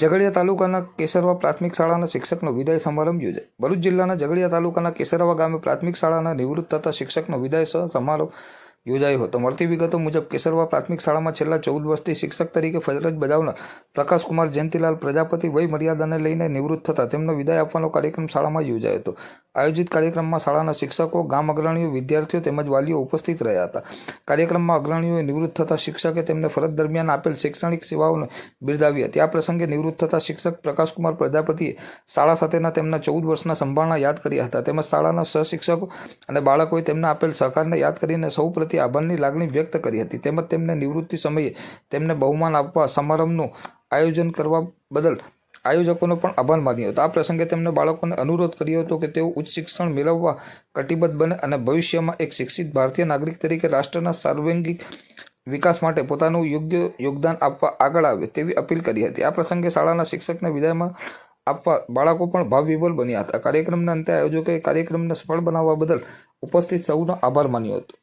ઝઘડિયા તાલુકાના કેસરવા પ્રાથમિક શાળાના શિક્ષકનો વિદાય સમારંભ યોજાય. ભરૂચ જિલ્લાના ઝઘડિયા તાલુકાના કેસરવા ગામે પ્રાથમિક શાળાના નિવૃત્ત થતા શિક્ષકનો વિદાય સમારોહ યોજાયો હતો. મળતી વિગતો મુજબ કેસરવા પ્રાથમિક શાળામાં છેલ્લા ચૌદ વર્ષથી શિક્ષક તરીકે ફરજ બજાવનાર પ્રકાશકુમાર જયંતિલાલ પ્રજાપતિ વય મર્યાદાને લઈને નિવૃત્ત થતા તેમનો વિદાય આપવાનો કાર્યક્રમ શાળામાં યોજાયો હતો. આયોજિત કાર્યક્રમમાં શાળાના શિક્ષકો, ગામ અગ્રણીઓ, વિદ્યાર્થીઓ તેમજ વાલીઓ ઉપસ્થિત રહ્યા હતા. કાર્યક્રમમાં અગ્રણીઓએ નિવૃત્ત થતા શિક્ષકે તેમને ફરજ દરમિયાન આપેલ શૈક્ષણિક સેવાઓને બિરદાવી હતી. આ પ્રસંગે નિવૃત્ત થતા શિક્ષક પ્રકાશકુમાર પ્રજાપતિએ શાળા સાથેના તેમના ચૌદ વર્ષના સંભાળના યાદ કર્યા હતા. તેમજ શાળાના સહશિક્ષકો અને બાળકોએ તેમને આપેલ સહકારને યાદ કરીને સૌ પ્રત્યે આભારની લાગણી વ્યક્ત કરી હતી. તેમજ તેમને નિવૃત્તિ સમયે તેમને બહુમાન આપવા સમારંભનું આયોજન કરવા બદલ આયોજકોનો પણ આભાર માન્યો હતો. આ પ્રસંગે તેમણે બાળકોને અનુરોધ કર્યો હતો કે તેઓ ઉચ્ચ શિક્ષણ મેળવવા કટિબદ્ધ બને અને ભવિષ્યમાં એક શિક્ષિત ભારતીય નાગરિક તરીકે રાષ્ટ્રના સાર્વાંગિક વિકાસ માટે પોતાનું યોગ્ય યોગદાન આપવા આગળ આવે તેવી અપીલ કરી હતી. આ પ્રસંગે શાળાના શિક્ષકને વિદાયમાં આપવા બાળકો પણ ભાવવિભોર બન્યા હતા. કાર્યક્રમના અંતે આયોજકોએ કાર્યક્રમને સફળ બનાવવા બદલ ઉપસ્થિત સૌનો આભાર માન્યો હતો.